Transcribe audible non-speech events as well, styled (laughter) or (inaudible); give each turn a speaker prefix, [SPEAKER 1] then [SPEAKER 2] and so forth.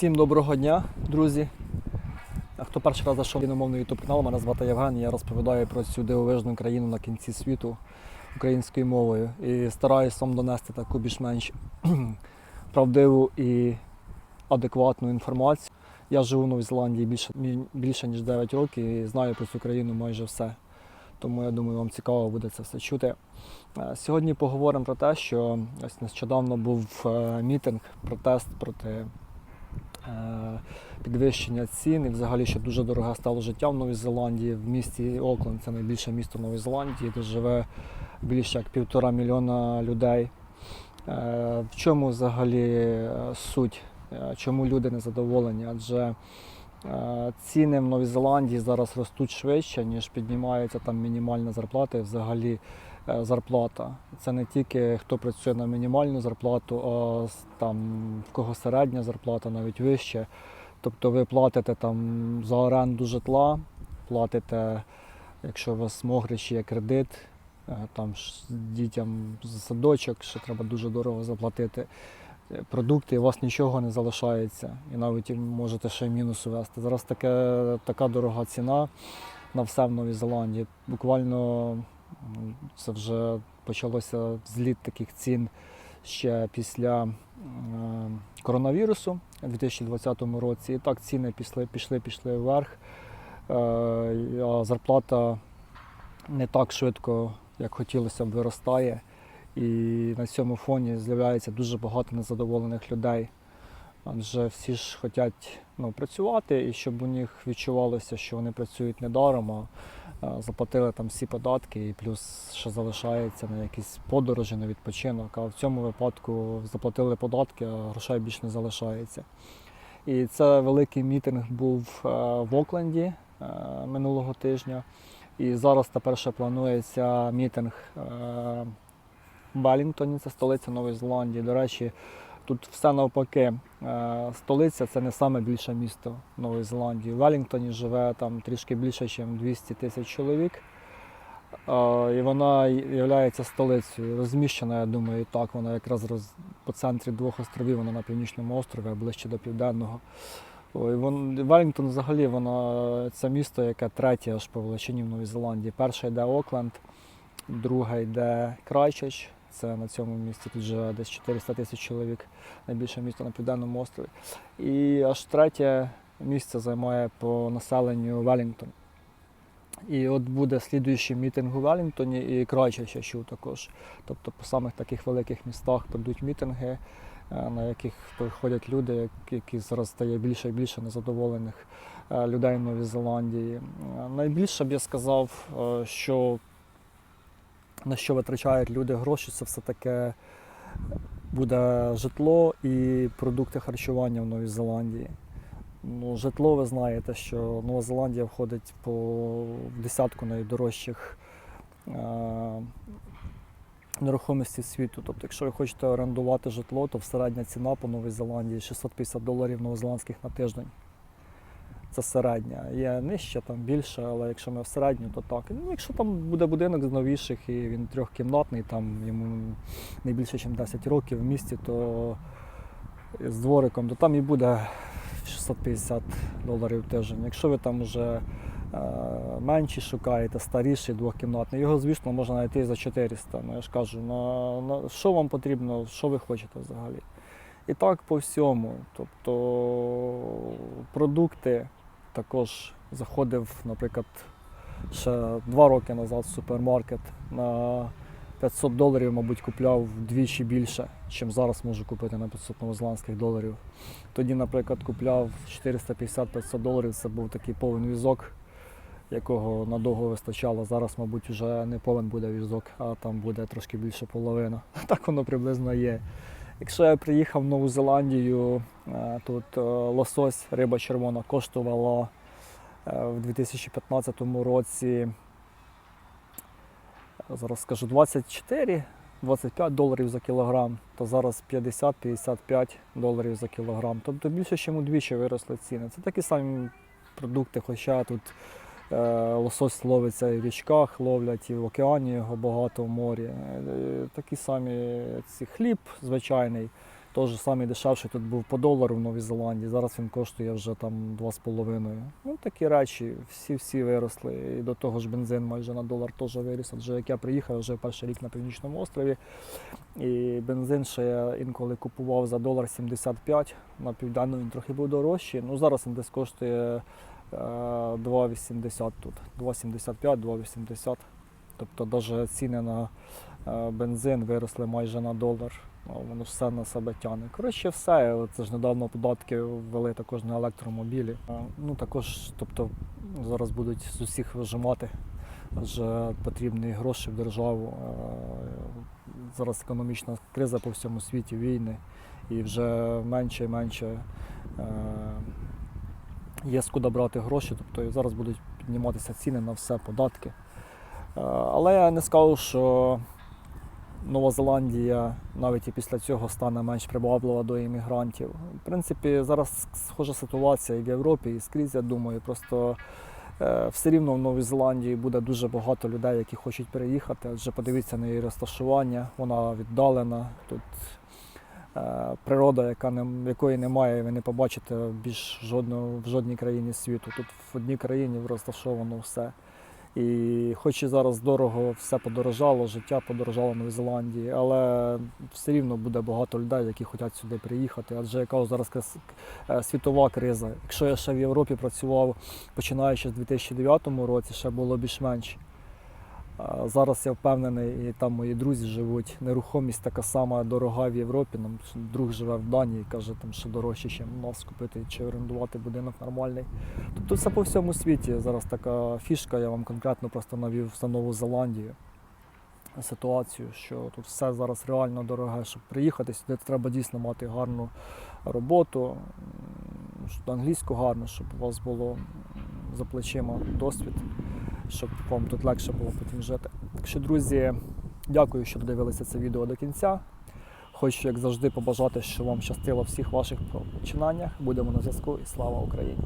[SPEAKER 1] Всім доброго дня, друзі. А Хто перший раз зайшов на мовний YouTube канал, мене звати Євген. Я розповідаю про цю дивовижну країну на кінці світу українською мовою. І стараюся вам донести таку більш-менш (clears throat) правдиву і адекватну інформацію. Я живу в Новій Зеландії більше, більше ніж 9 років і знаю про цю країну майже все. Тому я думаю, вам цікаво буде це все чути. Е, Сьогодні поговоримо про те, що ось нещодавно був е, мітинг, протест проти підвищення цін і взагалі, що дуже дороге стало життя в Новій Зеландії. В місті Окленд це найбільше місто Нової Зеландії, де живе більше як півтора мільйона людей. Е, В чому взагалі е, суть? Е, Чому люди не задоволені? Адже е, ціни в Новій Зеландії зараз ростуть швидше, ніж піднімається там мінімальна зарплата і взагалі е, зарплата. Це не тільки хто працює на мінімальну зарплату, а там в кого середня зарплата навіть вище. Тобто ви платите там за оренду житла, платите, якщо у вас могрич є кредит, е, там дітям за садочок, ще треба дуже дорого заплатити. Е, Продукти, і у вас нічого не залишається, і навіть можете ще й мінус вести. Зараз таке, така дорога ціна на все в Новій Зеландії. Буквально це вже почалося зліт таких цін ще після коронавірусу у 2020 році. І так ціни пішли, пішли, пішли вверх. Е, А зарплата не так швидко, як хотілося б, виростає. І на цьому фоні з'являється дуже багато незадоволених людей. Адже всі ж хочуть ну, працювати і щоб у них відчувалося, що вони працюють недаром, а а заплатили там всі податки і плюс ще залишається на якісь подорожі, на відпочинок. А в цьому випадку заплатили податки, а грошей більше не залишається. І це великий мітинг був е, в Окленді е, минулого тижня. І зараз тепер ще планується мітинг е, в Велінгтоні, це столиця Нової Зеландії. До речі, тут все навпаки. Е, Столиця це не саме більше місто Нової Зеландії. В Велінгтоні живе там трішки більше, ніж 200 тисяч чоловік. Е, І вона є столицею. Розміщена, я думаю, так. Вона якраз по центрі двох островів, вона на північному острові, а ближче до південного. Велінгтон взагалі вона, це місто, яке третє аж по величині в Новій Зеландії. Перше йде Окленд, друге йде Крайчач. Це на цьому місці тут живе десь 400 тисяч чоловік, найбільше місто на південному острові. І аж третє місце займає по населенню Велінгтон. І от буде слідуючий мітинг у Велінгтоні і Крайчач я чув також. Тобто по самих таких великих містах прийдуть мітинги, е, на яких приходять люди, які зараз стає більше і більше незадоволених е, людей в Новій Зеландії. Е, Найбільше б я сказав, що на що витрачають люди гроші, це все таке буде житло і продукти харчування в Новій Зеландії. Ну, житло, ви знаєте, що Нова Зеландія входить по десятку найдорожчих е, нерухомості світу. Тобто, якщо ви хочете орендувати житло, то середня ціна по Новій Зеландії 650 доларів новозеландських на тиждень. Це середня. Є нижче, там більше, але якщо ми в середню, то так. Ну, якщо там буде будинок з новіших і він трьохкімнатний, там йому не більше, ніж 10 років в місті, то з двориком, то там і буде 650 доларів тиждень. Якщо ви там вже е, менші шукаєте, старіший двохкімнатний, його, звісно, можна знайти за 400. Ну я ж кажу, на, на що вам потрібно, що ви хочете взагалі. І так по всьому. Тобто продукти також заходив, наприклад, ще два роки назад в супермаркет на 500 доларів, мабуть, купляв вдвічі більше, чим зараз можу купити на 500 новозеландських доларів. Тоді, наприклад, купляв 450-500 доларів, це був такий повен візок, якого надовго вистачало. Зараз, мабуть, вже не повен буде візок, а там буде трошки більше половина. (laughs) Так воно приблизно є. Якщо я приїхав в Нову Зеландію, е, тут е, лосось, риба червона коштувала е, в 2015 році, зараз скажу, 24 25 доларів за кілограм, то зараз 50-55 доларів за кілограм. Тобто більше, ніж удвічі виросли ціни. Це такі самі продукти, хоча тут лосось ловиться і в річках, ловлять і в океані його багато в морі. Е, такі самі ці хліб звичайний. Теж самий дешевший тут був по долару в Новій Зеландії. Зараз він коштує вже там 2,5. Ну такі речі, всі-всі виросли. І до того ж бензин майже на долар теж виріс. Адже як я приїхав вже перший рік на північному острові. І бензин ще я інколи купував за долар 75 на південному він трохи був дорожчий. Ну зараз він десь коштує е, 2,80 тут. 2,75, 2,80. Тобто навіть ціни на е, бензин виросли майже на долар. Воно все на себе тягне. Коротше, все. Це ж недавно податки ввели також на електромобілі. Е, Ну також, тобто зараз будуть з усіх вижимати, адже потрібні гроші в державу. Е, Зараз економічна криза по всьому світі, війни, і вже менше і менше є скуди брати гроші. Тобто зараз будуть підніматися ціни на все, податки. Е, Але я не скажу, що Нова Зеландія навіть і після цього стане менш приваблива до іммігрантів. В принципі, зараз схожа ситуація і в Європі, і скрізь, я думаю. Просто е, все рівно в Новій Зеландії буде дуже багато людей, які хочуть переїхати. Адже подивіться на її розташування, вона віддалена. Тут природа, яка не, якої немає, ви не побачите більш жодного, в жодній країні світу. Тут в одній країні розташовано все. І хоч і зараз дорого все подорожало, життя подорожало в Новій Зеландії, але все рівно буде багато людей, які хочуть сюди приїхати. Адже яка зараз е, світова криза. Якщо я ще в Європі працював, починаючи з 2009 році, ще було більш-менш. Зараз я впевнений, і там мої друзі живуть. Нерухомість така сама дорога в Європі. Нам друг живе в Данії, каже, там ще дорожче, ніж у нас купити чи орендувати будинок нормальний. Тобто все по всьому світі. Зараз така фішка, я вам конкретно просто навів за Нову Зеландію ситуацію, що тут все зараз реально дороге, щоб приїхати сюди, треба дійсно мати гарну роботу, щоб англійську гарну, щоб у вас було за плечима досвід, щоб вам тут легше було потім жити. Так що, друзі, дякую, що додивилися це відео до кінця. Хочу, як завжди, побажати, що вам щастило всіх ваших починаннях. Будемо на зв'язку і слава Україні!